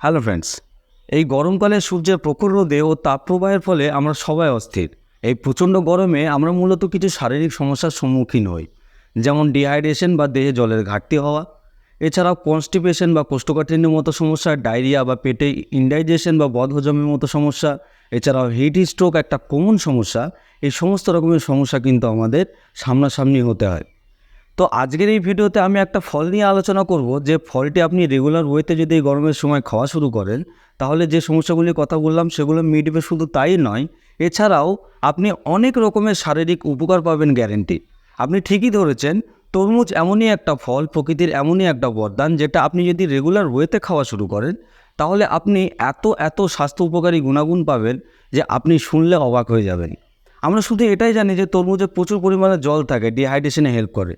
Hello friends, এই গরমকালে সূর্যের প্রখর রোদে ও তাপপ্রবাহের ফলে আমরা সবাই অস্থির। এই প্রচণ্ড গরমে আমরা মূলত কিছু শারীরিক সমস্যার সম্মুখীন হই, যেমন ডিহাইড্রেশন বা দেহে জলের ঘাটতি হওয়া। এছাড়াও কনস্টিপেশন বা কোষ্ঠকাঠিন্যের মতো সমস্যা ডায়রিয়া বা পেটে ইনডাইজেশন বা বদহজমের মতো সমস্যা। এছাড়াও হিট স্ট্রোক একটা কমন সমস্যা। এই সমস্ত রকমের সমস্যা কিন্তু আমাদের সামনাসামনি হতে হয়। তো আজকের এই ভিডিওতে আমি একটা ফল নিয়ে আলোচনা করব, যে ফলটি আপনি রেগুলার ওয়েতে যদি গরমের সময় খাওয়া শুরু করেন, তাহলে যে সমস্যাগুলির কথা বললাম সেগুলো মিটবে শুধু তাই নয়, এছাড়াও আপনি অনেক রকমের শারীরিক উপকার পাবেন গ্যারেন্টি আপনি ঠিকই ধরেছেন, তরমুজ এমনই একটা ফল, প্রকৃতির এমনই একটা বরদান, যেটা আপনি যদি রেগুলার ওয়েতে খাওয়া শুরু করেন, তাহলে আপনি এত এত স্বাস্থ্য উপকারী গুণাগুণ পাবেন যে আপনি শুনলে অবাক হয়ে যাবেন। আমরা শুধু এটাই জানি যে তরমুজে প্রচুর পরিমাণে জল থাকে ডিহাইড্রেশনে হেল্প করে।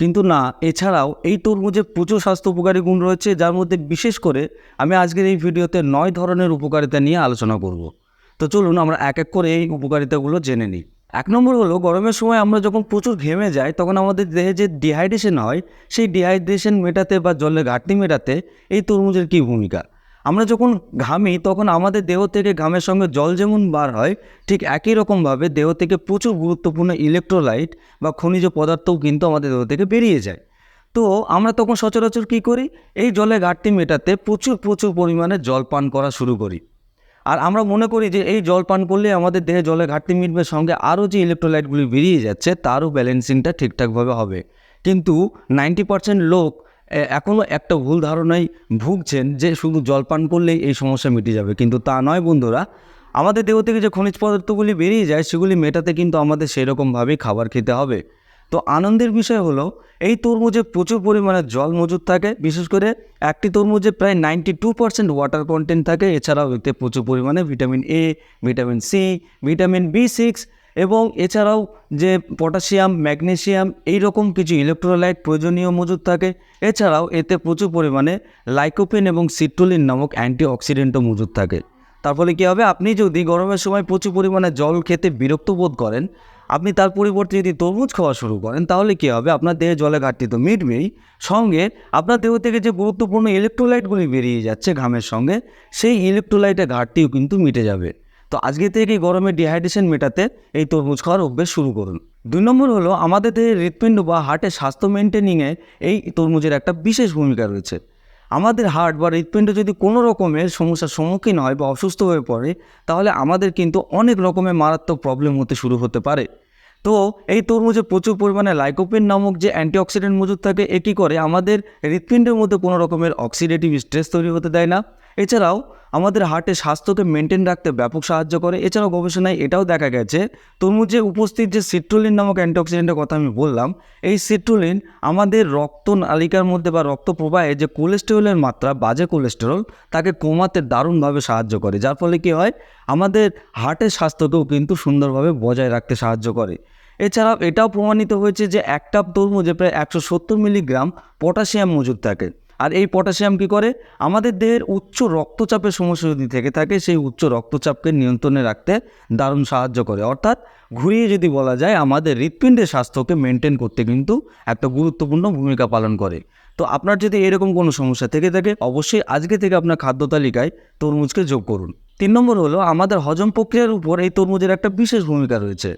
কিন্তু না, এছাড়াও এই তরমুজে প্রচুর স্বাস্থ্য উপকারী গুণ রয়েছে, যার মধ্যে বিশেষ করে আমি আজকের এই ভিডিওতে নয় ধরনের উপকারিতা নিয়ে আলোচনা করব। তো চলুন আমরা এক এক করে এই উপকারিতাগুলো জেনে নিই। এক নম্বর হলো, গরমের সময় আমরা যখন প্রচুর ঘেমে যাই, তখন আমাদের দেহে যে ডিহাইড্রেশন হয়, সেই ডিহাইড্রেশন মেটাতে বা জলের ঘাটতি মেটাতে এই তরমুজের কী ভূমিকা? আমরা যখন ঘামি, তখন আমাদের দেহ থেকে ঘামের সঙ্গে জল যেমন বার হয়, ঠিক একই রকমভাবে দেহ থেকে প্রচুর গুরুত্বপূর্ণ ইলেকট্রোলাইট বা খনিজ পদার্থও কিন্তু আমাদের দেহ থেকে বেরিয়ে যায়। তো আমরা তখন সচরাচর কী করি? এই জলের ঘাটতি মেটাতে প্রচুর প্রচুর পরিমাণে জল পান করা শুরু করি। আর আমরা মনে করি যে এই জল পান করলে আমাদের দেহে জলের ঘাটতি মিটবে, সঙ্গে আরও যে ইলেকট্রোলাইটগুলি বেরিয়ে যাচ্ছে, তারও ব্যালেন্সিংটা ঠিকঠাকভাবে হবে। কিন্তু নাইনটি পার্সেন্ট লোক এখনও একটা ভুল ধারণায় ভুগছেন যে শুধু জল পান করলেই এই সমস্যা মিটে যাবে। কিন্তু তা নয় বন্ধুরা, আমাদের দেহ থেকে যে খনিজ পদার্থগুলি বেরিয়ে যায়, সেগুলি মেটাতে কিন্তু আমাদের সেরকমভাবেই খাবার খেতে হবে। তো আনন্দের বিষয় হলো, এই তরমুজে প্রচুর পরিমাণে জল মজুদ থাকে, বিশেষ করে একটি তরমুজে প্রায় ninety two percent water content থাকে, এছাড়াও এতে প্রচুর পরিমাণে vitamin A vitamin C vitamin B six এবং এছাড়াও যে পটাশিয়াম, ম্যাগনেশিয়াম এই রকম কিছু ইলেকট্রোলাইট প্রয়োজনীয় মজুদ থাকে, এছাড়াও এতে প্রচুর পরিমাণে লাইকোপিন এবং সিট্রোলিন নামক অ্যান্টিঅক্সিডেন্টও মজুদ থাকে। তার ফলে কী হবে? আপনি যদি গরমের সময় প্রচুর পরিমাণে জল খেতে বিরক্ত বোধ করেন, আপনি তার পরিবর্তে যদি তরমুজ খাওয়া শুরু করেন, তাহলে কী হবে? আপনার দেহে জলে ঘাটতি তো মিটবেই। সঙ্গে আপনার দেহ থেকে যে গুরুত্বপূর্ণ ইলেকট্রোলাইটগুলি বেরিয়ে যাচ্ছে ঘামের সঙ্গে, সেই ইলেকট্রোলাইটের ঘাটতিও কিন্তু মিটে যাবে। তো আজকে থেকে গরমে ডিহাইড্রেশন মেটাতে এই তরমুজ খাওয়ার অভ্যেস শুরু করুন। দুই নম্বর হলো, আমাদের দেহের হৃৎপিণ্ড বা হার্টের স্বাস্থ্য মেনটেনিংয়ে এই তরমুজের একটা বিশেষ ভূমিকা রয়েছে। আমাদের হার্ট বা হৃৎপিণ্ড যদি কোনো রকমের সমস্যার সম্মুখীন হয় বা অসুস্থ হয়ে পড়ে, তাহলে আমাদের কিন্তু অনেক রকমের মারাত্মক প্রবলেম হতে শুরু হতে পারে। তো এই তরমুজে প্রচুর পরিমাণে লাইকোপিন নামক যে অ্যান্টিঅক্সিডেন্ট মজুদ থাকে, এ কী করে? আমাদের হৃৎপিণ্ডের মধ্যে কোনো রকমের অক্সিডেটিভ স্ট্রেস তৈরি হতে দেয় না। এছাড়াও আমাদের হার্টের স্বাস্থ্যকে মেনটেন রাখতে ব্যাপক সাহায্য করে। এছাড়াও গবেষণায় এটাও দেখা গেছে, তরমুজে উপস্থিত যে সিট্রোলিন নামক অ্যান্টিঅক্সিডেন্টের কথা আমি বললাম, এই সিট্রোলিন আমাদের রক্ত নালিকার মধ্যে বা রক্ত প্রবাহে যে কোলেস্টেরলের মাত্রা, বাজে কোলেস্টেরল তাকে কমাতে দারুণভাবে সাহায্য করে। যার ফলে কী হয়? আমাদের হার্টের স্বাস্থ্যকেও কিন্তু সুন্দরভাবে বজায় রাখতে সাহায্য করে। এছাড়াও এটাও প্রমাণিত হয়েছে যে এক কাপ তরমুজে প্রায় একশো সত্তর মিলিগ্রাম পটাশিয়াম মজুদ থাকে। আর এই পটাশিয়াম কী করে? আমাদের দেহের উচ্চ রক্তচাপের সমস্যা যদি থেকে থাকে, সেই উচ্চ রক্তচাপকে নিয়ন্ত্রণে রাখতে দারুণ সাহায্য করে। অর্থাৎ ঘুরিয়ে যদি বলা যায়, আমাদের হৃৎপিণ্ডের স্বাস্থ্যকে মেনটেন করতে কিন্তু একটা গুরুত্বপূর্ণ ভূমিকা পালন করে। তো আপনার যদি এরকম কোনো সমস্যা থেকে থাকে, অবশ্যই আজকে থেকে আপনার খাদ্য তালিকায় তরমুজকে যোগ করুন। তিন নম্বর হলো, আমাদের হজম প্রক্রিয়ার উপর এই তরমুজের একটা বিশেষ ভূমিকা রয়েছে।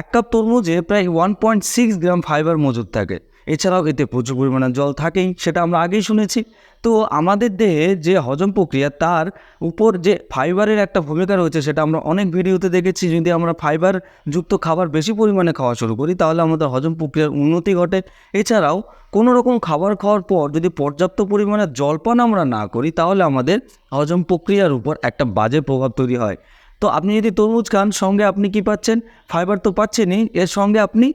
এক কাপ তরমুজে প্রায় one point six gram fiber মজুদ থাকে। এছাড়াও এতে প্রচুর পরিমাণে জল থাকেই, সেটা আমরা আগেই শুনেছি। তো আমাদের দেহে যে হজম প্রক্রিয়া, তার উপর যে ফাইবারের একটা ভূমিকা রয়েছে, সেটা আমরা অনেক ভিডিওতে দেখেছি। যদি আমরা ফাইবার যুক্ত খাবার বেশি পরিমাণে খাওয়া শুরু করি, তাহলে আমাদের হজম প্রক্রিয়ার উন্নতি ঘটে। এছাড়াও কোনো রকম খাবার খাওয়ার পর যদি পর্যাপ্ত পরিমাণে জলপান আমরা না করি, তাহলে আমাদের হজম প্রক্রিয়ার উপর একটা বাজে প্রভাব তৈরি হয়। তো আপনি যদি তরমুজ খান, সঙ্গে আপনি কি পাচ্ছেন? ফাইবার তো পাচ্ছেনই। এর সঙ্গে আপনি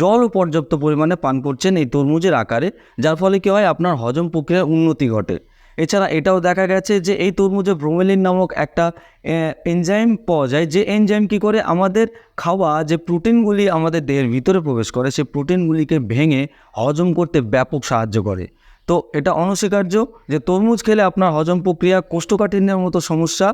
জলও পর্যাপ্ত পরিমাণে পান করছেন এই তরমুজের আকারে, যার ফলে কী হয়? আপনার হজম প্রক্রিয়ার উন্নতি ঘটে। এছাড়া এটাও দেখা গেছে যে এই তরমুজে ব্রোমেলিন নামক একটা এনজাইম পাওয়া যায়। যে এনজাইম কী করে? আমাদের খাওয়া যে প্রোটিনগুলি আমাদের দেহের ভিতরে প্রবেশ করে, সেই প্রোটিনগুলিকে ভেঙে হজম করতে ব্যাপক সাহায্য করে। তো এটা অনস্বীকার্য যে তরমুজ খেলে আপনার হজম প্রক্রিয়া কোষ্ঠকাঠিন্যের মতো সমস্যা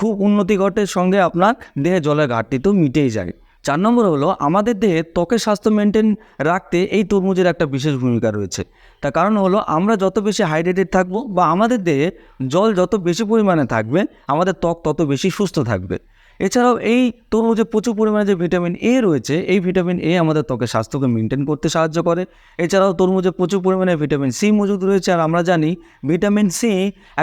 খুব উন্নতি ঘটে সঙ্গে আপনার দেহে জলের ঘাটতি তো মিটেই যায়। চার নম্বর হলো, আমাদের দেহে ত্বকের স্বাস্থ্য মেনটেন রাখতে এই তরমুজের একটা বিশেষ ভূমিকা রয়েছে। তার কারণ হলো, আমরা যত বেশি হাইড্রেটেড থাকব বা আমাদের দেহে জল যত বেশি পরিমাণে থাকবে, আমাদের ত্বক তত বেশি সুস্থ থাকবে। এছাড়াও এই তরমুজে প্রচুর পরিমাণে যে ভিটামিন এ রয়েছে, এই ভিটামিন এ আমাদের ত্বকের স্বাস্থ্যকে মেনটেন করতে সাহায্য করে। এছাড়াও তরমুজে প্রচুর পরিমাণে ভিটামিন সি মজুদ রয়েছে, আর আমরা জানি ভিটামিন সি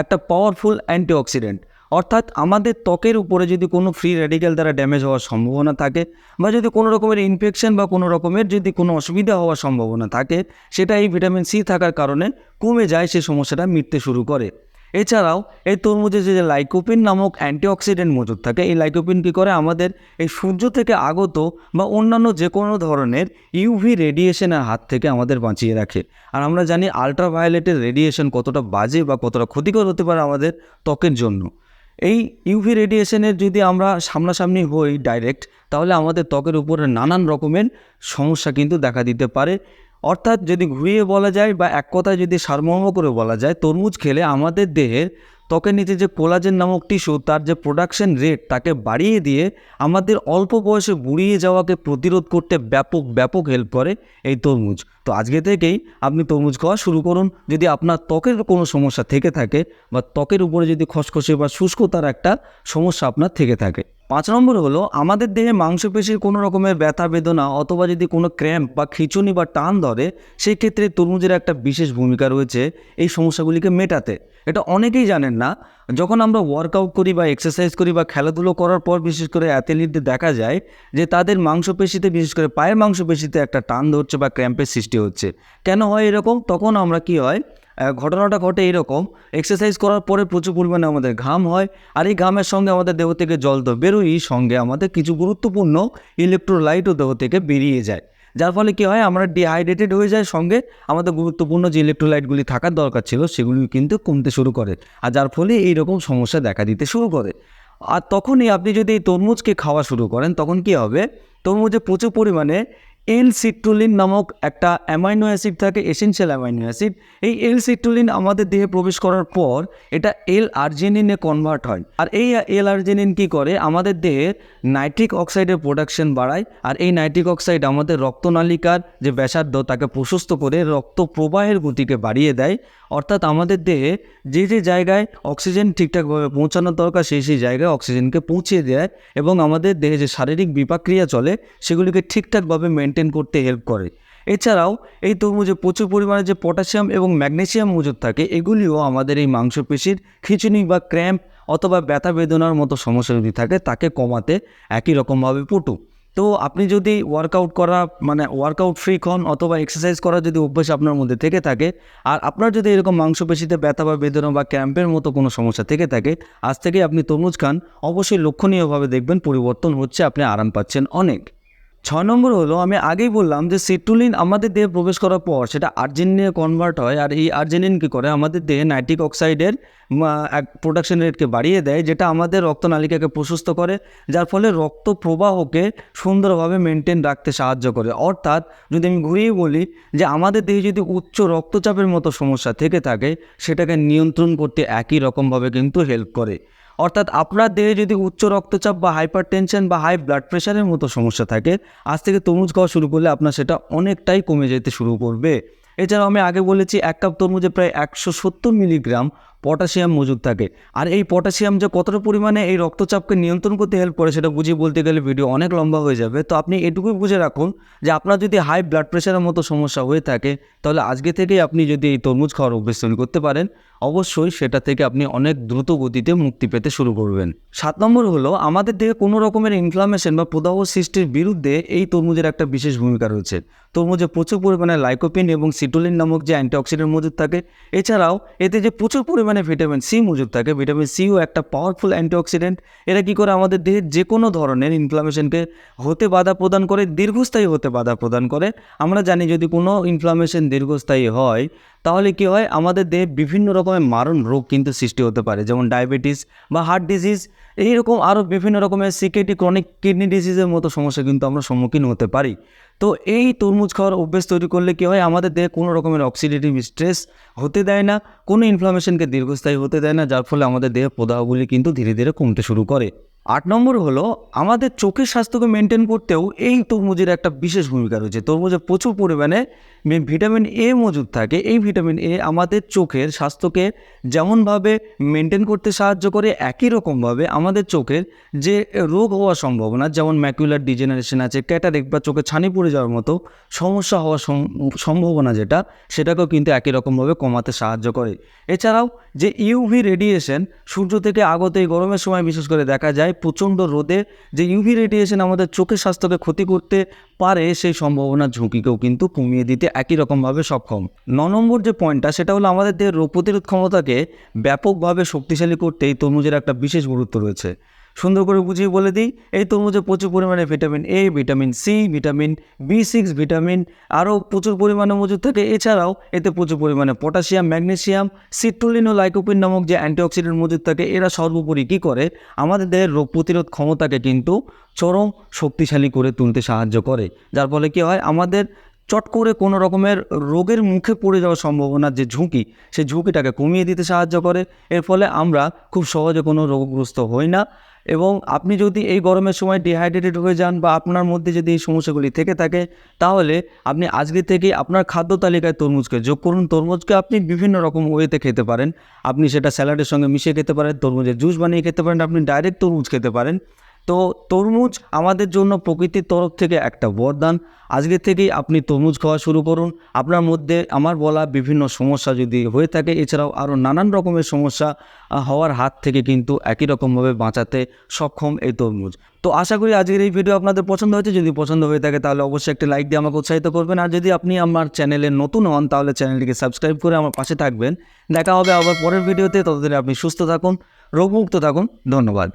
একটা পাওয়ারফুল অ্যান্টিঅক্সিডেন্ট অর্থাৎ আমাদের ত্বকের উপরে যদি কোনো ফ্রি রেডিক্যাল দ্বারা ড্যামেজ হওয়ার সম্ভাবনা থাকে বা যদি কোনো রকমের ইনফেকশন বা কোনো রকমের যদি কোনো অসুবিধা হওয়ার সম্ভাবনা থাকে, সেটা এই ভিটামিন সি থাকার কারণে কমে যায়, সে সমস্যাটা মিটতে শুরু করে। এছাড়াও এই তরমুজে যে লাইকোপিন নামক অ্যান্টিঅক্সিডেন্ট মজুদ থাকে, এই লাইকোপিন কী করে? আমাদের এই সূর্য থেকে আগত বা অন্যান্য যে কোনো ধরনের ইউভি রেডিয়েশনের হাত থেকে আমাদের বাঁচিয়ে রাখে। আর আমরা জানি আলট্রাভায়োলেটের রেডিয়েশন কতটা বাজে বা কতটা ক্ষতিকর হতে পারে আমাদের ত্বকের জন্য। এই ইউভি রেডিয়েশনের যদি আমরা সামনাসামনি হই ডাইরেক্ট তাহলে আমাদের ত্বকের উপরে নানান রকমের সমস্যা কিন্তু দেখা দিতে পারে। অর্থাৎ যদি ঘুরিয়ে বলা যায় বা এক কথায় যদি সারমর্ম করে বলা যায়, তরমুজ খেলে আমাদের দেহের ত্বকের নিচে যে কোলাজেন নামক টিস্যু, তার যে প্রোডাকশন রেট তাকে বাড়িয়ে দিয়ে আমাদের অল্প বয়সে বুড়িয়ে যাওয়াকে প্রতিরোধ করতে ব্যাপক ব্যাপক হেল্প করে এই তরমুজ। তো আজকে থেকেই আপনি তরমুজ খাওয়া শুরু করুন। যদি আপনার ত্বকের কোনো সমস্যা থেকে থাকে বা ত্বকের উপরে যদি খসখসে বা শুষ্কতার একটা সমস্যা আপনার থেকে থাকে। পাঁচ নম্বর হলো, আমাদের দেহে মাংসপেশির কোনো রকমের ব্যথা, বেদনা অথবা যদি কোনো ক্র্যাম্প বা খিঁচুনি বা টান ধরে সেই ক্ষেত্রে তরমুজের একটা বিশেষ ভূমিকা রয়েছে এই সমস্যাগুলিকে মেটাতে। এটা অনেকেই জানেন না, যখন আমরা ওয়ার্কআউট করি বা এক্সারসাইজ করি বা খেলাধুলো করার পর বিশেষ করে অ্যাথলিটদের দেখা যায় যে তাদের মাংসপেশিতে, বিশেষ করে পায়ের মাংসপেশিতে একটা টান ধরছে বা ক্র্যাম্পের সৃষ্টি হচ্ছে। কেন হয় এরকম? তখন আমরা কি হয় ঘটনাটা ঘটে এরকম এক্সারসাইজ করার পরে প্রচুর পরিমাণে আমাদের ঘাম হয় আর এই ঘামের সঙ্গে আমাদের দেহ থেকে জল তো বেরোই সঙ্গে আমাদের কিছু গুরুত্বপূর্ণ ইলেকট্রোলাইটও দেহ থেকে বেরিয়ে যায়। যার ফলে কী হয়, আমরা ডিহাইড্রেটেড হয়ে যায় সঙ্গে। আমাদের গুরুত্বপূর্ণ যে ইলেকট্রোলাইটগুলি থাকার দরকার ছিল সেগুলি কিন্তু কমতে শুরু করে আর যার ফলে এইরকম সমস্যা দেখা দিতে শুরু করে। আর তখনই আপনি যদি এই তরমুজকে খাওয়া শুরু করেন, তখন কি হবে? তরমুজে প্রচুর পরিমাণে এল সিট্রোলিন নামক একটা অ্যামাইনো অ্যাসিড থাকে এসেনশিয়াল অ্যামাইনো অ্যাসিড এই এল সিট্রোলিন আমাদের দেহে প্রবেশ করার পর এটা এল আর্জেনিনে কনভার্ট হয়। আর এই এল আর্জেনিন কী করে? আমাদের দেহের নাইট্রিক অক্সাইডের প্রোডাকশন বাড়ায়। আর এই নাইট্রিক অক্সাইড আমাদের রক্তনালিকার যে ব্যাসার্ধ, তাকে প্রশস্ত করে রক্ত প্রবাহের গতিকে বাড়িয়ে দেয়। অর্থাৎ আমাদের দেহে যে যে জায়গায় অক্সিজেন ঠিকঠাকভাবে পৌঁছানোর দরকার, সেই সেই জায়গায় অক্সিজেনকে পৌঁছে দেয়। এবং আমাদের দেহে যে শারীরিক বিপাক্রিয়া চলে, সেগুলিকে ঠিকঠাকভাবে মেনটেন করতে হেল্প করে। এছাড়াও এই তরমুজে প্রচুর পরিমাণে যে পটাশিয়াম এবং ম্যাগনেসিয়াম মজুদ থাকে, এগুলিও আমাদের এই মাংসপেশির খিচুনি বা ক্র্যাম্প অথবা ব্যথা বেদনার মতো সমস্যা যদি থাকে, তাকে কমাতে একই রকমভাবে পটু। তো আপনি যদি ওয়ার্কআউট করা মানে ওয়ার্কআউট ফ্রি হন অথবা এক্সারসাইজ করা যদি অভ্যাস আপনার মধ্যে থেকে থাকে, আর আপনার যদি এরকম মাংসপেশিতে ব্যথা বা বেদনা বা ক্যাম্পের মতো কোনো সমস্যা থেকে থাকে, আজ থেকে আপনি তরমুজ খান। অবশ্যই লক্ষণীয়ভাবে দেখবেন পরিবর্তন হচ্ছে, আপনি আরাম পাচ্ছেন অনেক। ছয় নম্বর হলো, আমি আগেই বললাম যে সিট্রুলিন আমাদের দেহে প্রবেশ করার পর সেটা আর্জেনিনে কনভার্ট হয় আর এই আর্জেনিন কী করে? আমাদের দেহে নাইট্রিক অক্সাইডের প্রোডাকশন রেটকে বাড়িয়ে দেয় যেটা আমাদের রক্তনালিকাকে প্রশস্ত করে, যার ফলে রক্ত প্রবাহকে সুন্দরভাবে মেনটেন রাখতে সাহায্য করে। অর্থাৎ যদি আমি ঘুরিয়ে বলি যে আমাদের দেহে যদি উচ্চ রক্তচাপের মতো সমস্যা থেকে থাকে, সেটাকে নিয়ন্ত্রণ করতে একই রকমভাবে কিন্তু হেল্প করে। অর্থাৎ আপনার দেহে যদি উচ্চ রক্তচাপ বা হাইপার টেনশন বা হাই ব্লাড প্রেশারের মতো সমস্যা থাকে, আজ থেকে তরমুজ খাওয়া শুরু করলে আপনার সেটা অনেকটাই কমে যেতে শুরু করবে। এছাড়াও আমি আগে বলেছি এক কাপ তরমুজে প্রায় একশো সত্তর মিলিগ্রাম পটাশিয়াম মজুদ থাকে। আর এই পটাশিয়াম যে কতটা পরিমাণে এই রক্তচাপকে নিয়ন্ত্রণ করতে হেল্প করে সেটা বুঝিয়ে বলতে গেলে ভিডিও অনেক লম্বা হয়ে যাবে। তো আপনি এটুকুই বুঝে রাখুন যে আপনার যদি হাই ব্লাড প্রেশারের মতো সমস্যা হয়ে থাকে, তাহলে আজকে থেকেই আপনি যদি এই তরমুজ খাওয়ার অভ্যেস করতে পারেন, অবশ্যই সেটা থেকে আপনি অনেক দ্রুত গতিতে মুক্তি পেতে শুরু করবেন। সাত নম্বর হলো, আমাদের দেহে কোনো রকমের ইনফ্লামেশন বা প্রদাহ সৃষ্টির বিরুদ্ধে এই তরমুজের একটা বিশেষ ভূমিকা রয়েছে। তরমুজে প্রচুর পরিমাণে লাইকোপিন এবং সিটোলিন নামক যে অ্যান্টিঅক্সিডেন্ট মজুদ থাকে, এছাড়াও এতে যে প্রচুর পরিমাণে ভিটামিন সি মজুদ থাকে। ভিটামিন সিও একটা পাওয়ারফুল অ্যান্টিঅক্সিডেন্ট এটা কী করে আমাদের দেহের যে কোনো ধরনের ইনফ্লামেশনকে হতে বাধা প্রদান করে, দীর্ঘস্থায়ী হতে বাধা প্রদান করে। আমরা জানি যদি কোনো ইনফ্লামেশন দীর্ঘস্থায়ী হয় তাহলে কি হয়? আমাদের দেহে বিভিন্ন রকমের মারণ রোগ কিন্তু সৃষ্টি হতে পারে, যেমন ডায়াবেটিস বা হার্ট ডিজিজ। এইরকম আরও বিভিন্ন রকমের সিকেটি ক্রনিক কিডনি ডিজিজের মতো সমস্যা কিন্তু আমরা সম্মুখীন হতে পারি। তো এই তরমুজ খাওয়ার অভ্যেস তৈরি করলে কী হয়? আমাদের দেহে কোনো রকমের অক্সিডেটিভ স্ট্রেস হতে দেয় না, কোনো ইনফ্লামেশনকে দীর্ঘস্থায়ী হতে দেয় না, যার ফলে আমাদের দেহের প্রদাহগুলি কিন্তু ধীরে ধীরে কমতে শুরু করে। আট নম্বর হলো, আমাদের চোখের স্বাস্থ্যকে মেনটেন করতেও এই তরমুজের একটা বিশেষ ভূমিকা রয়েছে। তরমুজে প্রচুর পরিমাণে ভিটামিন এ মজুদ থাকে। এই ভিটামিন এ আমাদের চোখের স্বাস্থ্যকে যেমনভাবে মেনটেন করতে সাহায্য করে, একই রকমভাবে আমাদের চোখের যে রোগ হওয়ার সম্ভাবনা, যেমন ম্যাকুলার ডিজেনারেশন আছে ক্যাটারেক্ট বা চোখে ছানি পড়ে যাওয়ার মতো সমস্যা হওয়ার সম- সম্ভাবনা যেটা, সেটাকেও কিন্তু একই রকমভাবে কমাতে সাহায্য করে। এছাড়াও যে ইউভি রেডিয়েশন সূর্য থেকে আগত এই গরমের সময় বিশেষ করে দেখা যায় প্রচণ্ড রোদে যে ইউভি রেডিয়েশন আমাদের চোখের স্বাস্থ্যকে ক্ষতি করতে পারে, সেই সম্ভাবনার ঝুঁকিকেও কিন্তু কমিয়ে দিতে একই রকমভাবে সক্ষম। ন নম্বর যে পয়েন্টটা সেটা হলো আমাদের দেহের রোগ প্রতিরোধ ক্ষমতাকে ব্যাপকভাবে শক্তিশালী করতে এই তরমুজের একটা বিশেষ গুরুত্ব রয়েছে। সুন্দর করে বুঝিয়ে বলে দিই, এই তরমুজে প্রচুর পরিমাণে vitamin A vitamin C vitamin B six vitamin আরও প্রচুর পরিমাণে মজুদ থাকে। এছাড়াও এতে প্রচুর পরিমাণে পটাশিয়াম ম্যাগনেসিয়াম সিট্রোলিন ও লাইকোপিন নামক যে অ্যান্টিঅক্সিডেন্ট মজুদ থাকে, এরা সর্বোপরি কী করে? আমাদের দেহের রোগ প্রতিরোধ ক্ষমতাকে কিন্তু চরম শক্তিশালী করে তুলতে সাহায্য করে। যার ফলে কী হয়? আমাদের চট করে কোনো রকমের রোগের মুখে পড়ে যাওয়ার সম্ভাবনার যে ঝুঁকি, সেই ঝুঁকিটাকে কমিয়ে দিতে সাহায্য করে। এর ফলে আমরা খুব সহজে কোনো রোগগ্রস্ত হই না। এবং আপনি যদি এই গরমের সময় ডিহাইড্রেটেড হয়ে যান বা আপনার মধ্যে যদি এই সমস্যাগুলি থেকে থাকে, তাহলে আপনি আজকে থেকে আপনার খাদ্য তালিকায় তরমুজকে যোগ করুন। তরমুজকে আপনি বিভিন্ন রকম ওয়েতে খেতে পারেন। আপনি সেটা স্যালাডের সঙ্গে মিশিয়ে খেতে পারেন, তরমুজের জুস বানিয়ে খেতে পারেন, আপনি ডাইরেক্ট তরমুজ খেতে পারেন। তো তরমুজ আমাদের জন্য প্রকৃতির তরফ থেকে একটা বরদান। আজকে থেকেই আপনি তরমুজ খাওয়া শুরু করুন। আপনার মধ্যে আমার বলা বিভিন্ন সমস্যা যদি হয়ে থাকে, এছাড়াও আরও নানান রকমের সমস্যা হওয়ার হাত থেকে কিন্তু একই রকমভাবে বাঁচাতে সক্ষম এই তরমুজ। তো আশা করি আজকের এই ভিডিও আপনাদের পছন্দ হয়েছে। যদি পছন্দ হয়ে থাকে, তাহলে অবশ্যই একটি লাইক দিয়ে আমাকে উৎসাহিত করবেন। আর যদি আপনি আমার চ্যানেলে নতুন হন, তাহলে চ্যানেলটিকে সাবস্ক্রাইব করে আমার পাশে থাকবেন। দেখা হবে আবার পরের ভিডিওতে। ততদিনে আপনি সুস্থ থাকুন, রোগমুক্ত থাকুন। ধন্যবাদ।